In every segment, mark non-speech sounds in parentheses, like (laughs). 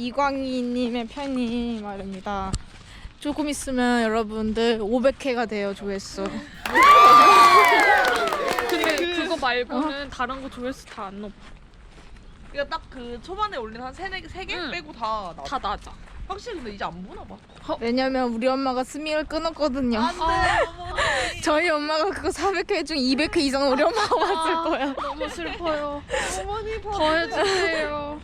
저희 1화 이광희님의 편이 말입니다. 조금 있으면 여러분들 500회가 돼요 조회수. 근데 그거 말고는 다른 거 조회수 다 안 높아. 이거 딱그 초반에 올린 한 세네 세개 응. 빼고 다 나. 다 낮아. 확실히 근데 이제 안 보나 봐. 왜냐면 우리 엄마가 스미를 끊었거든요. 안돼 어머니. 저희 엄마가 그거 400회 중 200회 이상 우리 엄마가 봤을 거야. 너무 슬퍼요. 어머니 봐. 더 해주세요.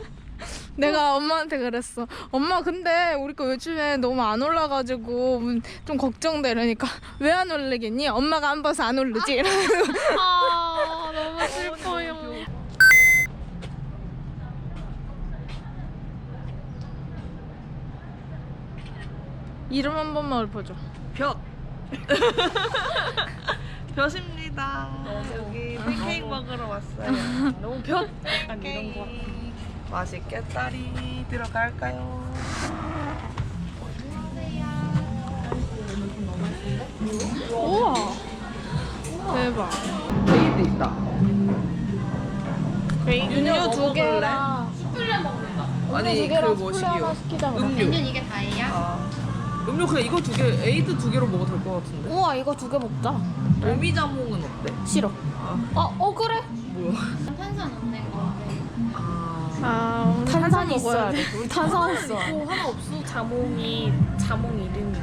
내가 엄마한테 그랬어. 엄마 근데 우리 거 요즘에 너무 안 올라가지고 음, 좀 걱정돼 이러니까 왜 안 올리겠니? 엄마가 안 봐서 안 오르지. 이러면서 (laughs) 아 너무 슬퍼요. 이름 한 번만 읊어줘. 볕. 볕입니다. (laughs) 여기 팬케이크 먹으러 왔어요. 너무 볕. 약간 이런 거. 팬케이크. 맛있겠다리 들어갈까요? 우와. 대박. 베이드 있다. 음료 두 개랑 아니 그 뭐시기요? 음료. 이게 다예요? 아. 음료 그냥 이거 두 개, 에이드 두 개로 먹어도 될 것 같은데. 우와 이거 두 개 먹자. 오미자몽은 어때? 싫어. 아, 어, 어 그래? 뭐야? 탄산 없는 건 데. 아, 아 탄산 있어야 돼. 우리 탄산 없어. 또 하나 없어. 자몽이 자몽 이름이.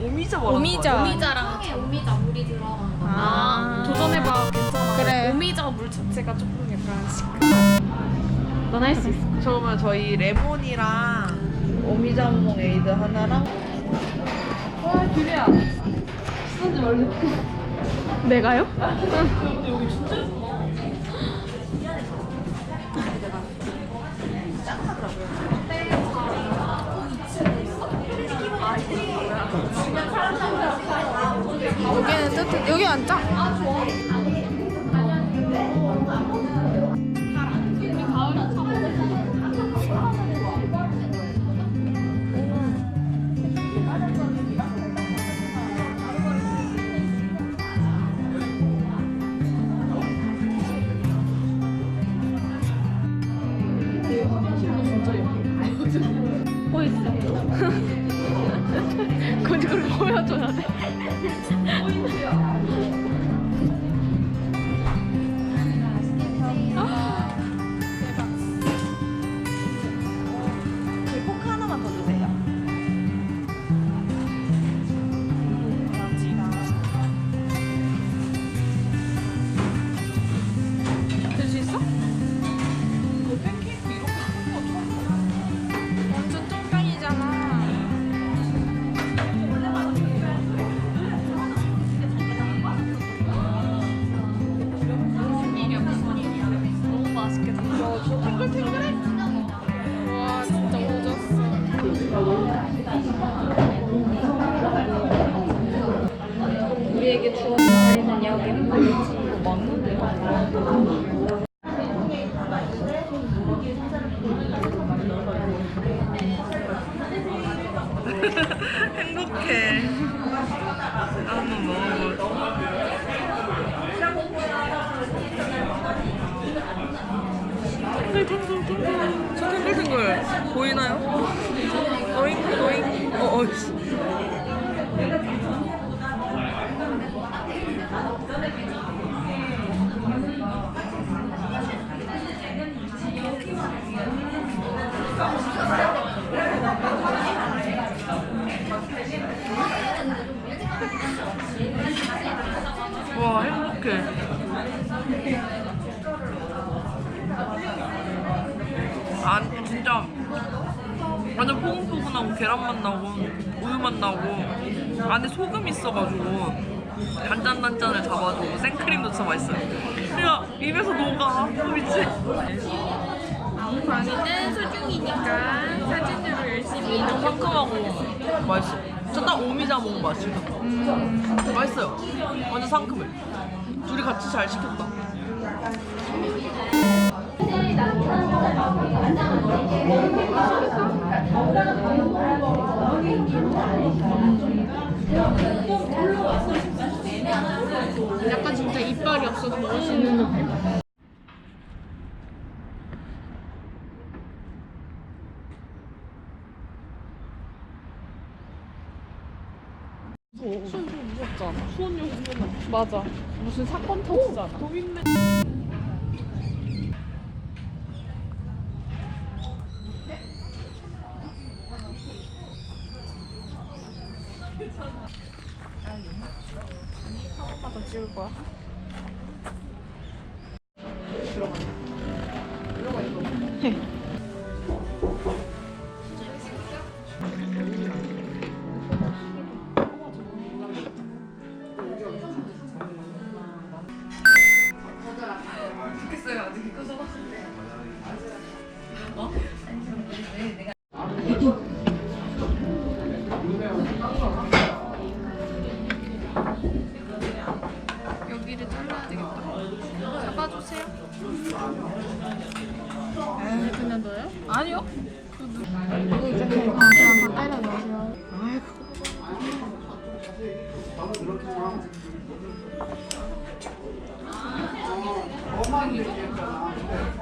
오미자 말하는 오미자. 거 아니야? 오미자랑 처음에 오미자 물이 들어간 거. 아, 도전해봐 괜찮아. 그래. 오미자 물 자체가 조금 약간 시큼. 넌할 수 있어. 그러면 저희 레몬이랑 오미자몽 에이드 하나랑 내가요? 여기 는 뜨뜻 여기 앉자. 그걸 (laughs) 그걸 보여줘야 돼. (laughs) 행복해. 한번 먹어볼게. 탱글탱글탱글. 저 탱글탱글 보이나요? 어잉 어잉 어 어이씨. 와 행복해. 아 진짜 완전 포근포근하고 계란 맛 나고 우유 맛 나고 안에 소금 있어가지고 단짠단짠을 잡아주고 생크림도 진짜 맛있어요. 그냥 입에서 녹아. 어, 미치. 광희는 소중이니까 사진으로 열심히 너무 상큼하고 맛있어. 저딱 오미자몽 맛이야. 맛있어요. 완전 상큼해. 둘이 같이 잘 시켰다. 약간 진짜 이빨이 없어서 먹을 수 있는 수원 좀 무섭잖아. 수원역 맞아. 무슨 사건 터지잖아. 하나 더 찍을 거야. 여기를 잡아주세요. 그냥 너요? 아니요. 이거 이제 그냥 그냥 다. 이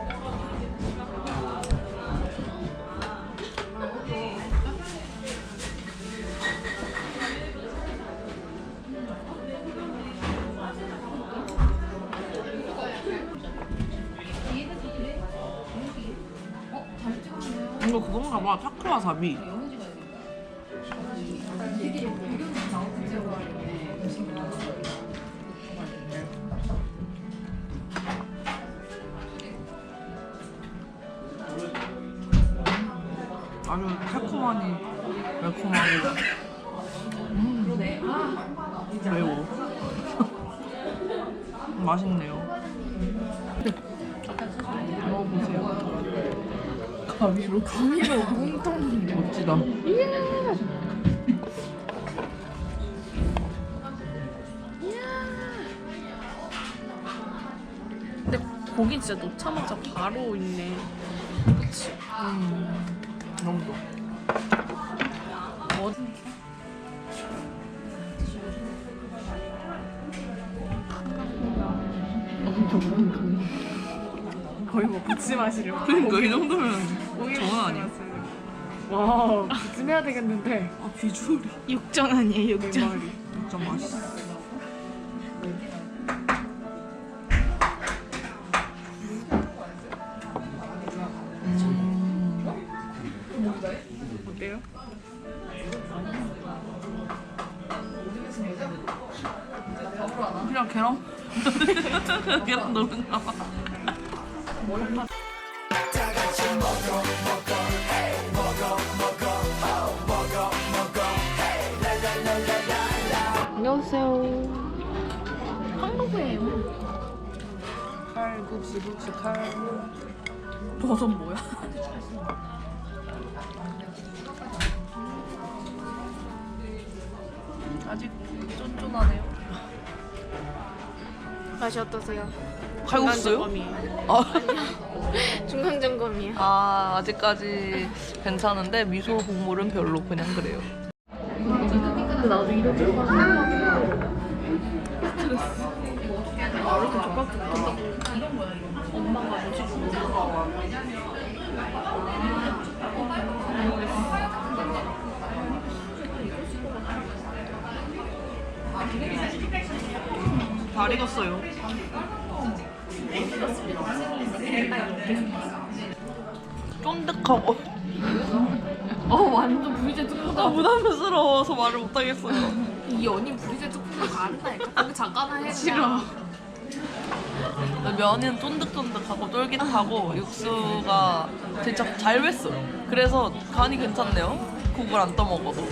거 그건가 봐. 타크와사비. 아주 달콤하니 매콤하니 음, 매워 (laughs) 맛있네요 먹어보세요 가위로 가위로 뭉텅. 멋지다 근데 고기 진짜 놓자마자 바로 있네. 그치? 음, 너무 좋아 뭐 거의 뭐 부치 마시려고. 그러니까 이 정도면 장난 아니야 와, 부침해야 되겠는데. 아 비주얼이 육전 아니에요, 내 육전. 말이. 진짜 맛있어 어때요? 그냥 계란 (laughs) 계란 넣는가 봐 (laughs) 안녕하세요. 칼국수 국수 칼 버섯 뭐야? (laughs) 아직 쫀쫀하네요 맛이 어떠세요? 칼국수요? 아, (laughs) 중간 점검이에요. 아 아직까지 괜찮은데 미소 국물은 별로 그냥 그래요 근데 나도 이런 거 스트레스. 아, 이렇게 젓가락 붙었다고. 엄마가 뭐지? 잘 익었어요 쫀득하고 어, 완전 부위제 뚜껑. 아 부담스러워서 말을 못하겠어요 이 연인 부위제 뚜껑을 가른다니까. 거기 (laughs) 잠깐만 해. 싫어. 면은 쫀득쫀득하고 쫄깃하고 육수가 진짜 잘 뱄어요. 그래서 간이 괜찮네요. 국을 안 떠먹어도.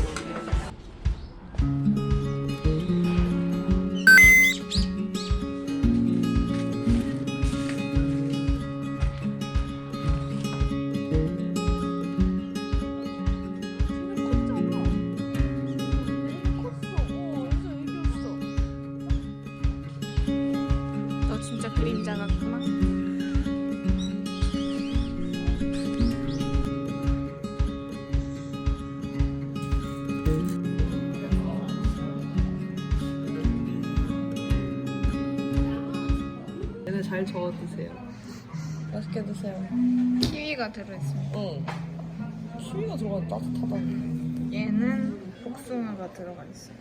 같구나. 얘네 잘 저어 드세요. 맛있게 드세요. 키위가 들어있습니다. 응. 키위가 들어가면 따뜻하다. 얘는 복숭아가 들어가 있어요.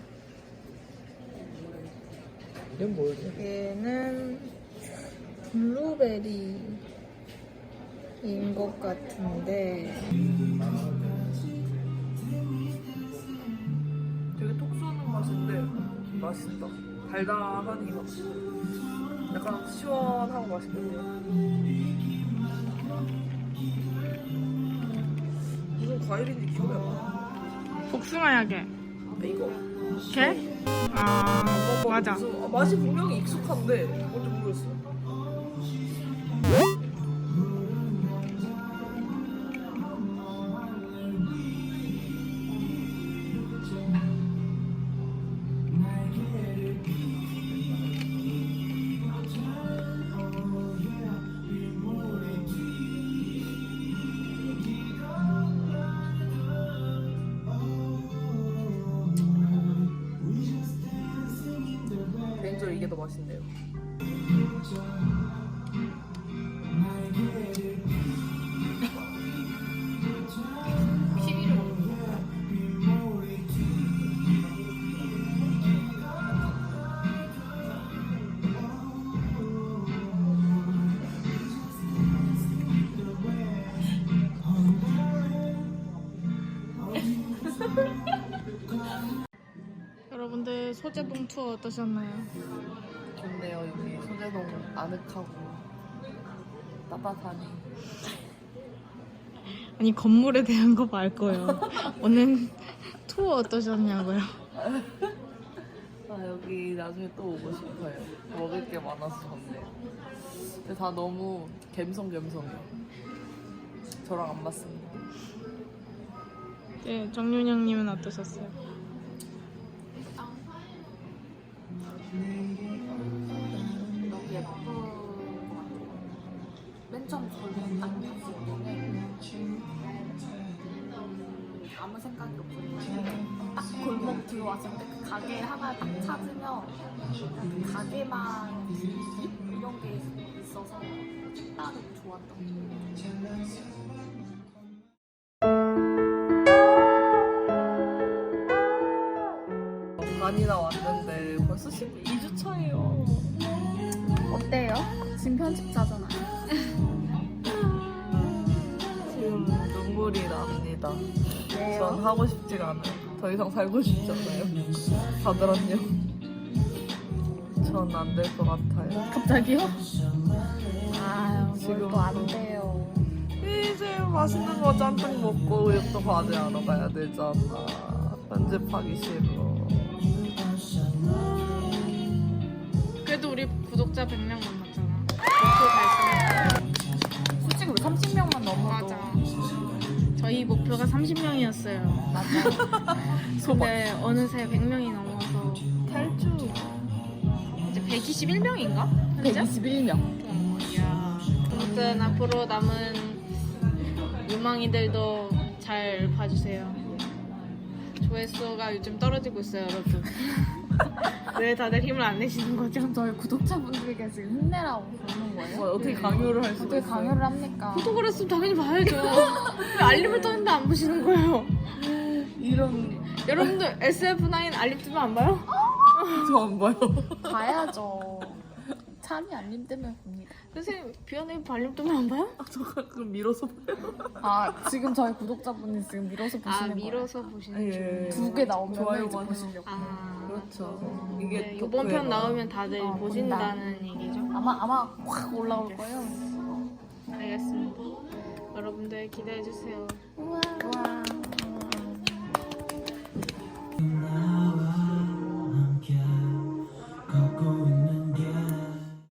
이건 뭐지? 얘는 블루베리인 것 같은데 되게 톡 쏘는 맛인데 맛있다. 달달하니 막 약간 시원하고 맛있는데 무슨 과일인지 기억이 안 나. 복숭아 약에 이거 걔? 아 맞아 무슨- 아, 맛이 분명히 익숙한데 뭔지 모르겠어. 이게 더 맛있네요. 여러분들 소재봉 투어 어떠셨나요? 좋네요 여기 소재동 아늑하고 따뜻하니. 아니 건물에 대한 거 말 거예요 오늘 투어 어떠셨냐고요? 아 여기 나중에 또 오고 싶어요. 먹을 게 많아서 좋네요. 근데 다 너무 갬성갬성해요. 저랑 안 맞습니다. 네 정윤영님은 어떠셨어요? 너무 예쁜 것 같아요. 맨 처음 저는 딱 봤을 때는 아무 생각이 없었는데 딱 골목 들어왔을 때 그 가게 하나 딱 찾으면 그 가게만 이런 게 있어서 나름 좋았던 것 같아요. 반이나 왔는데 벌써 12 주 차예요. 어때요? 지금 편집자잖아요. 지금 눈물이 납니다. 왜요? 전 하고 싶지가 않아요. 더 이상 살고 싶지 않아요. 다들 안녕. 전 안 될 것 같아요. 갑자기요? 아유, 지금 뭘또안 돼요. 이제 맛있는 거 짠뜩 먹고 우유도 과제 하러 가야 되잖아. 편집하기 싫어. 우리 구독자 100명 만났잖아 목표 달성 솔직히 우리 30명만 넘어도 맞아 저희 목표가 30명이었어요 맞아. (laughs) 근데 어느새 100명이 넘어서 탈주. 이제 121명인가? 현재? 121명. 어, 이야. 아무튼 앞으로 남은 유망이들도 잘 봐주세요. 조회수가 요즘 떨어지고 있어요, 여러분. (laughs) (laughs) 왜 다들 힘을 안 내시는 거죠? 저희 구독자분들에게 지금 힘내라고 그러는 거예요? 뭐 어떻게 강요를 할 수가 어떻게 있어요? 강요를 합니까? 구독을 했으면 당연히 봐야죠. 왜 알림을 떴는데 안 보시는 거예요? 이런 여러분들 SF9 알림 뜨면 안 봐요? (laughs) 저안 봐요. 봐야죠. 참이 알림 때문에 봅니다. 선생님, 비연의 알림 뜨면 안 봐요? 저 가끔 밀어서 봐요. 아 지금 저희 구독자분이 지금 밀어서 보시는 아, 거예요? 밀어서 보시는 중. 예. 두개 나오면 좋아요만 이제 보시려고. 아, 그렇죠. 이게 네, 이번 편 덕후예요. 나오면 다들 어, 보신다는 얘기죠? 아마 아마 확 올라올 거예요. 알겠습니다. 여러분들 기대해 주세요.